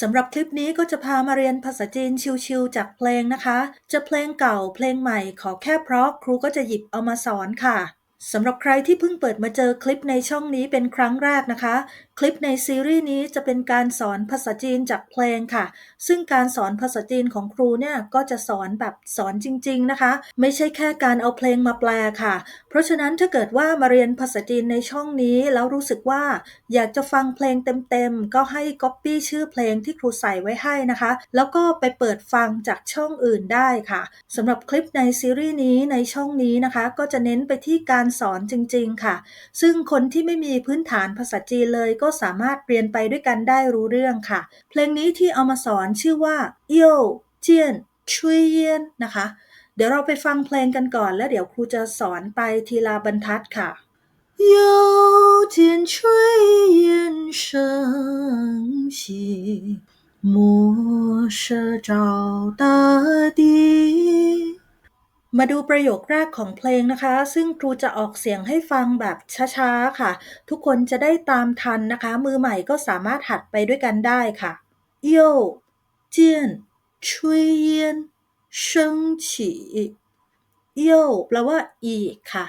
สำหรับคลิปนี้ก็จะพามาเรียนภาษาจีนชิวๆจากเพลงนะคะ จะเพลงเก่าเพลงใหม่ขอแค่เพราะครูก็จะหยิบเอามาสอนค่ะสำหรับใครที่เพิ่งเปิดมาเจอคลิปในช่องนี้เป็นครั้งแรกนะคะคลิปในซีรีส์นี้จะเป็นการสอนภาษาจีนจากเพลงค่ะ ซึ่งการสอนภาษาจีนของครูเนี่ยก็จะสอนแบบสอนจริง ๆนะคะ ไม่ใช่แค่การเอาเพลงมาแปลค่ะ เพราะฉะนั้นถ้าเกิดว่ามาเรียนภาษาจีนในช่องนี้ แล้วรู้สึกว่าอยากจะฟังเพลงเต็มๆ ก็ให้ก๊อปปี้ชื่อเพลงที่ครูใส่ไว้ให้นะคะ แล้วก็ไปเปิดฟังจากช่องอื่นได้ค่ะสำหรับคลิปในซีรีส์นี้ในช่องนี้นะคะ ก็จะเน้นไปที่การสอนจริง ๆค่ะ ซึ่งคนที่ไม่มีพื้นฐานภาษาจีนเลยก็สามารถเรียนไปด้วยกันได้รู้เรื่องค่ะ เพลงนี้ที่เอามาสอนชื่อว่าโยเจียนชุยเยียนนะคะ เดี๋ยวเราไปฟังเพลงกันก่อน แล้วเดี๋ยวครูจะสอนไปทีละบรรทัดค่ะ又见炊烟升起，暮色照大地。 มาดูประโยคแรกของเพลงนะคะ ซึ่งครูจะออกเสียงให้ฟังแบบช้าๆค่ะ ทุกคนจะได้ตามทันนะคะ มือใหม่ก็สามารถหัดไปด้วยกันได้ค่ะโยเจียนชุยเยียนเชิงฉีโยแปลว่าอีกค่ะ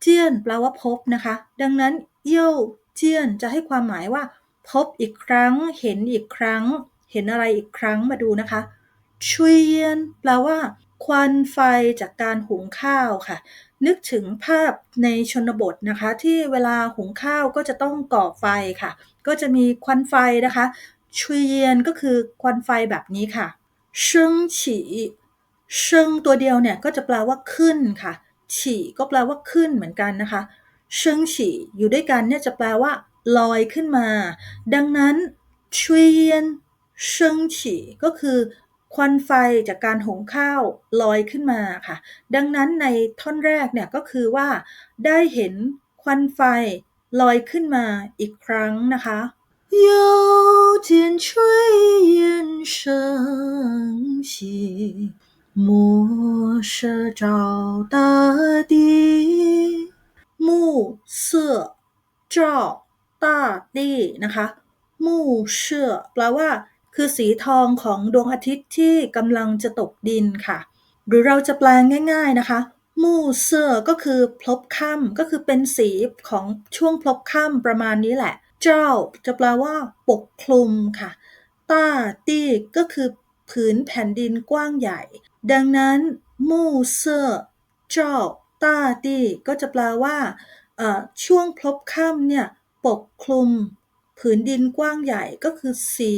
เจียนแปลว่าพบนะคะ ดังนั้นโยเจียนจะให้ความหมายว่า พบอีกครั้ง เห็นอีกครั้ง เห็นอะไรอีกครั้งมาดูนะคะชุยเยียนแปลว่า ควันไฟจากการหุงข้าวค่ะ นึกถึงภาพในชนบทนะคะ ที่เวลาหุงข้าวก็จะต้องก่อไฟค่ะ ก็จะมีควันไฟนะคะชุยเยียนก็คือควันไฟแบบนี้ค่ะเชิงฉีเชิงตัวเดียวเนี่ยก็จะแปลว่าขึ้นค่ะ ฉีก็แปลว่าขึ้นเหมือนกันนะคะเชิงฉีอยู่ด้วยกันเนี่ยจะแปลว่า ลอยขึ้นมา ดังนั้นชุยเยียนเชิงฉีก็คือ ควันไฟจากการหุงข้าวลอยขึ้นมาค่ะ ดังนั้นในท่อนแรกเนี่ยก็คือว่า ได้เห็นควันไฟลอยขึ้นมาอีกครั้งนะคะ又见炊烟升起，暮色照大地。มู่เสื่อเจ้าต้าดีนะคะมู่เชื่อแปลว่า คือสีทองของดวงอาทิตย์ที่กำลังจะตกดินค่ะ หรือเราจะแปลงง่าย ๆนะคะมู่เสื้อก็คือพลบค่ำก็คือเป็นสีของช่วงพลบค่ำประมาณนี้แหละ เจ้าจะแปลว่า ปกคลุมค่ะ ต้าตี้ก็คือผืนแผ่นดินกว้างใหญ่ ดังนั้นมู่เสื้อเจ้าต้าตี้ก็จะแปลว่าช่วงพลบค่ำเนี่ยปกคลุม ผืนดินกว้างใหญ่ก็คือสี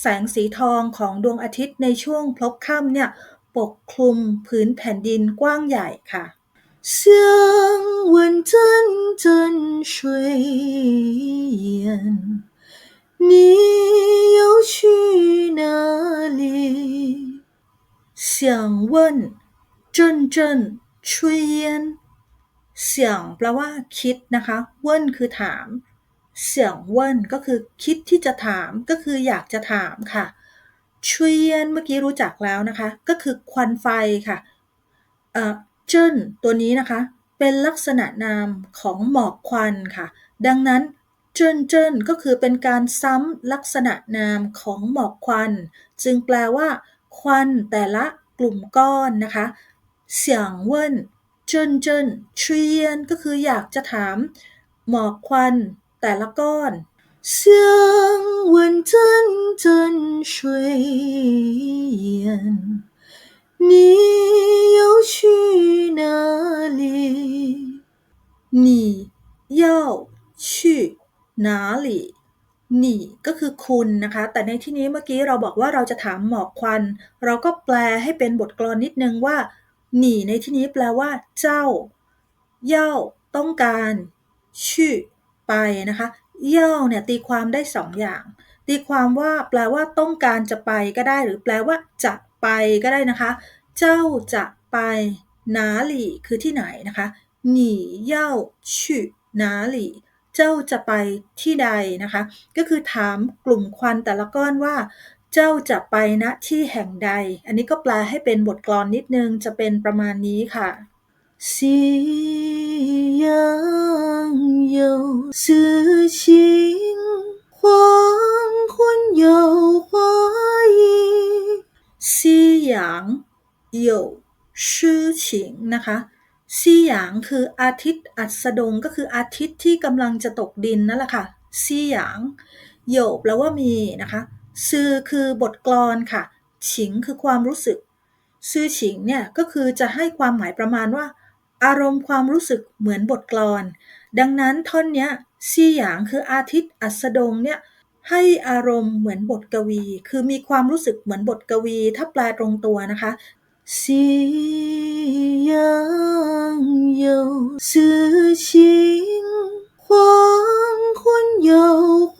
แสงสีทองของดวงอาทิตย์ในช่วงพลบค่ำเนี่ยปกคลุมผืนแผ่นดินกว้างใหญ่ค่ะ想问阵阵水烟，你又去哪里？想问阵阵炊烟เสียงแปลว่าคิดนะคะเว่นคือถาม เสี่ยงเว่นก็คือคิดที่จะถามก็คืออยากจะถามค่ะชุยเยนเมื่อกี้รู้จักแล้วนะคะ ก็คือควันไฟค่ะเอ่อเจิ้นตัวนี้นะคะ เป็นลักษณะนามของหมอกควันค่ะ ดังนั้นเจิ้นเจิ้นก็คือเป็นการซ้ำลักษณะนามของหมอกควัน จึงแปลว่า ควันแต่ละกลุ่มก้อนนะคะเสียงเว่นเจิ้นเจิ้นชุยเยนก็คืออยากจะถาม หมอกควัน แต่ละก้อน想问阵阵水烟，你又去哪里？你要去哪里你ก็คือคุณนะคะ แต่ในที่นี้เมื่อกี้เราบอกว่าเราจะถามหมอกควัน เราก็แปลให้เป็นบทกลอนนิดนึงว่าหนีในที่นี้แปลว่า เจ้า เย่าต้องการชื่อ ไปนะคะเย่าเนี่ยตีความได้สองอย่าง ตีความว่าแปลว่าต้องการจะไปก็ได้ หรือแปลว่าจะไปก็ได้นะคะ เจ้าจะไปหนาหลี่คือที่ไหนนะคะหนีเย่าชื่อนาหลี่เจ้าจะไปที่ใดนะคะ ก็คือถามกลุ่มควันแต่ละก้อนว่า เจ้าจะไปณที่แห่งใด อันนี้ก็แปลให้เป็นบทกลอนนิดนึงจะเป็นประมาณนี้ค่ะ 夕阳有诗情画 黄昏有花意。西洋有诗情นะคะซีหยางคืออาทิตย์อัสดงก็คืออาทิตย์ที่กำลังจะตกดินนั่นแหละค่ะซีหยางโยแปลว่ามีนะคะซือคือบทกลอนค่ะ ฉิงคือความรู้สึก ซื่อฉิงเนี่ยก็คือจะให้ความหมายประมาณว่า อารมณ์ความรู้สึกเหมือนบทกลอน ดังนั้นท่อนเนี้ยซีหยางคืออาทิตย์อัสดงเนี่ยให้อารมณ์เหมือนบทกวี คือมีความรู้สึกเหมือนบทกวี ถ้าแปลตรงตัวนะคะ 夕阳有诗情，黄昏有花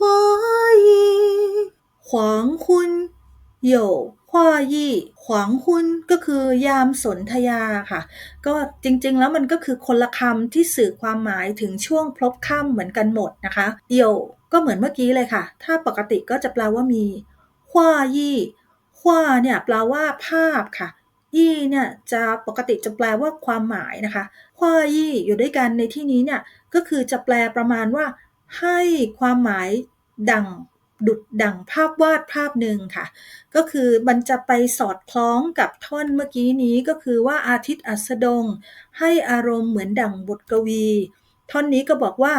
意。ขวา ขวายี่ขวางคุนก็คือยามสนธยาค่ะ ก็จริงๆ แล้วมันก็คือคนละคำที่สื่อความหมายถึงช่วงพลบค่ำเหมือนกันหมดนะคะโยวก็เหมือนเมื่อกี้เลยค่ะ ถ้าปกติก็จะแปลว่ามีขวายี่ขว้าเนี่ยแปลว่าภาพค่ะ ยี่เนี่ยจะปกติจะแปลว่าความหมายนะคะขวายี่อยู่ด้วยกันในที่นี้เนี่ยก็คือจะแปลประมาณว่า ให้ความหมายดัง ดุดดังภาพวาดภาพหนึ่งค่ะ ก็คือมันจะไปสอดคล้องกับท่อนเมื่อกี้นี้ก็คือว่าอาทิตย์อัสดง ให้อารมณ์เหมือนดั่งบทกวี ท่อนนี้ก็บอกว่า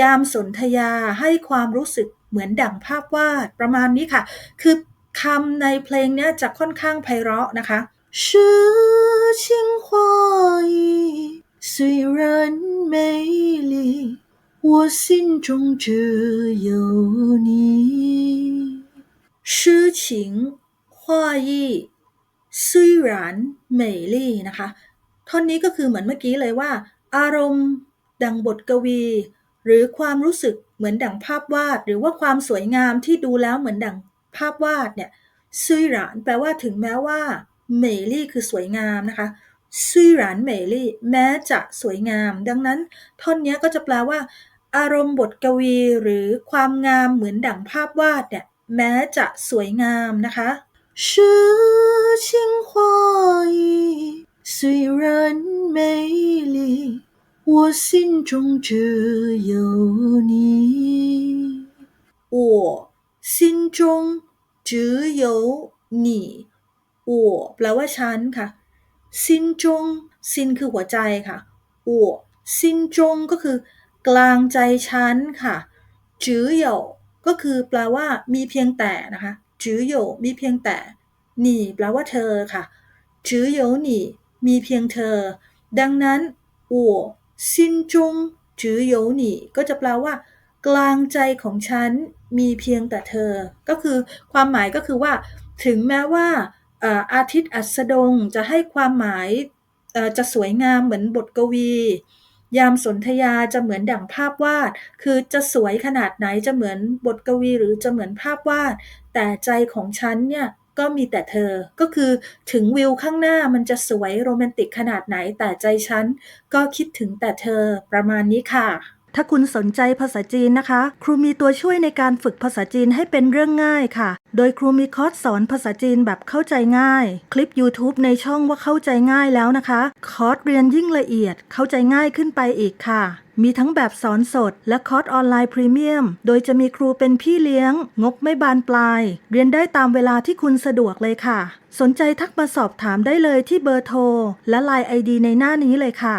ยามสนธยาให้ความรู้สึกเหมือนดั่งภาพวาดประมาณนี้ค่ะ คือคำในเพลงเนี้ยจะค่อนข้างไพเราะนะคะ 诗情画意虽然美丽， 我心中只有你。诗情画意虽然美丽นะคะ ท่อนนี้ก็คือเหมือนเมื่อกี้เลยว่า อารมณ์ดังบทกวี หรือความรู้สึกเหมือนดังภาพวาด หรือว่าความสวยงามที่ดูแล้วเหมือนดังภาพวาดเนี่ยซุยหรานแปลว่าถึงแม้ว่าเหมยลี่คือสวยงามนะคะซุยหรานเหมยลี่แม้จะสวยงาม ดังนั้นท่อนเนี้ยก็จะแปลว่า อารมณ์บทกวี หรือความงามเหมือนดังภาพวาดเนี่ยแม้จะสวยงามนะคะ 诗情画意虽然美丽，我心中只有你。我心中只有你我แปลว่าฉันค่ะซินจงซินคือหัวใจค่ะ我ซินจงก็คือ กลางใจฉันค่ะจื้อโยกก็คือแปลว่า มีเพียงแต่นะคะจื้อโยกมีเพียงแต่หนีแปลว่าเธอค่ะจื้อโยกหนีมีเพียงเธอ ดังนั้นอัวซินจงจื้อโยกหนีก็จะแปลว่า กลางใจของฉันมีเพียงแต่เธอ ก็คือความหมายก็คือว่า ถึงแม้ว่าอาทิตย์อัสดงจะให้ความหมายจะสวยงามเหมือนบทกวี ยามสนธยาจะเหมือนดั่งภาพวาด คือจะสวยขนาดไหนจะเหมือนบทกวีหรือจะเหมือนภาพวาด แต่ใจของฉันเนี่ยก็มีแต่เธอ ก็คือถึงวิวข้างหน้ามันจะสวยโรแมนติกขนาดไหนแต่ใจฉันก็คิดถึงแต่เธอประมาณนี้ค่ะ ถ้าคุณสนใจภาษาจีนนะคะ ครูมีตัวช่วยในการฝึกภาษาจีนให้เป็นเรื่องง่ายค่ะ โดยครูมีคอร์สสอนภาษาจีนแบบเข้าใจง่าย คลิป YouTube ในช่องว่าเข้าใจง่ายแล้วนะคะ คอร์สเรียนยิ่งละเอียดเข้าใจง่ายขึ้นไปอีกค่ะ มีทั้งแบบสอนสด และคอร์สออนไลน์พรีเมียม โดยจะมีครูเป็นพี่เลี้ยง งบไม่บานปลาย เรียนได้ตามเวลาที่คุณสะดวกเลยค่ะ สนใจทักมาสอบถามได้เลยที่เบอร์โทรและ Line ID ในหน้านี้เลยค่ะ